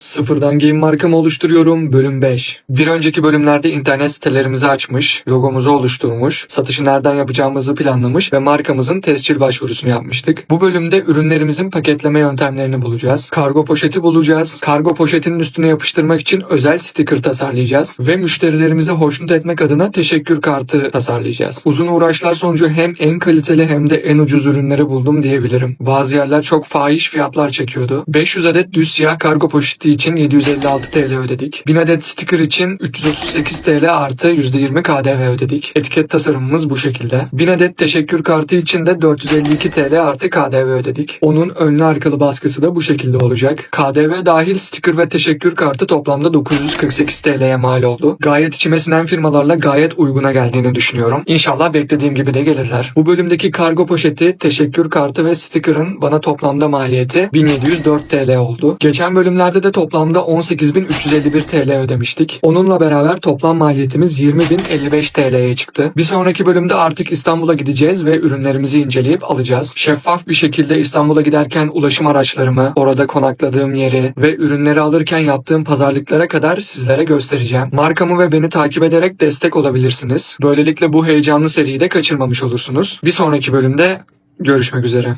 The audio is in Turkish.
Sıfırdan giyim markamı oluşturuyorum. Bölüm 5. Bir önceki bölümlerde internet sitelerimizi açmış, logomuzu oluşturmuş, satışı nereden yapacağımızı planlamış ve markamızın tescil başvurusunu yapmıştık. Bu bölümde ürünlerimizin paketleme yöntemlerini bulacağız. Kargo poşeti bulacağız. Kargo poşetinin üstüne yapıştırmak için özel sticker tasarlayacağız. Ve müşterilerimizi hoşnut etmek adına teşekkür kartı tasarlayacağız. Uzun uğraşlar sonucu hem en kaliteli hem de en ucuz ürünleri buldum diyebilirim. Bazı yerler çok fahiş fiyatlar çekiyordu. 500 adet düz siyah kargo poşeti için 756 TL ödedik. 1000 adet sticker için 338 TL artı %20 KDV ödedik. Etiket tasarımımız bu şekilde. 1000 adet teşekkür kartı için de 452 TL artı KDV ödedik. Onun önlü arkalı baskısı da bu şekilde olacak. KDV dahil sticker ve teşekkür kartı toplamda 948 TL'ye mal oldu. Gayet içime sinen firmalarla gayet uyguna geldiğini düşünüyorum. İnşallah beklediğim gibi de gelirler. Bu bölümdeki kargo poşeti, teşekkür kartı ve sticker'ın bana toplamda maliyeti 1704 TL oldu. Geçen bölümlerde de toplamda 18.351 TL ödemiştik. Onunla beraber toplam maliyetimiz 20.055 TL'ye çıktı. Bir sonraki bölümde artık İstanbul'a gideceğiz ve ürünlerimizi inceleyip alacağız. Şeffaf bir şekilde İstanbul'a giderken ulaşım araçlarımı, orada konakladığım yeri ve ürünleri alırken yaptığım pazarlıklara kadar sizlere göstereceğim. Markamı ve beni takip ederek destek olabilirsiniz. Böylelikle bu heyecanlı seriyi de kaçırmamış olursunuz. Bir sonraki bölümde görüşmek üzere.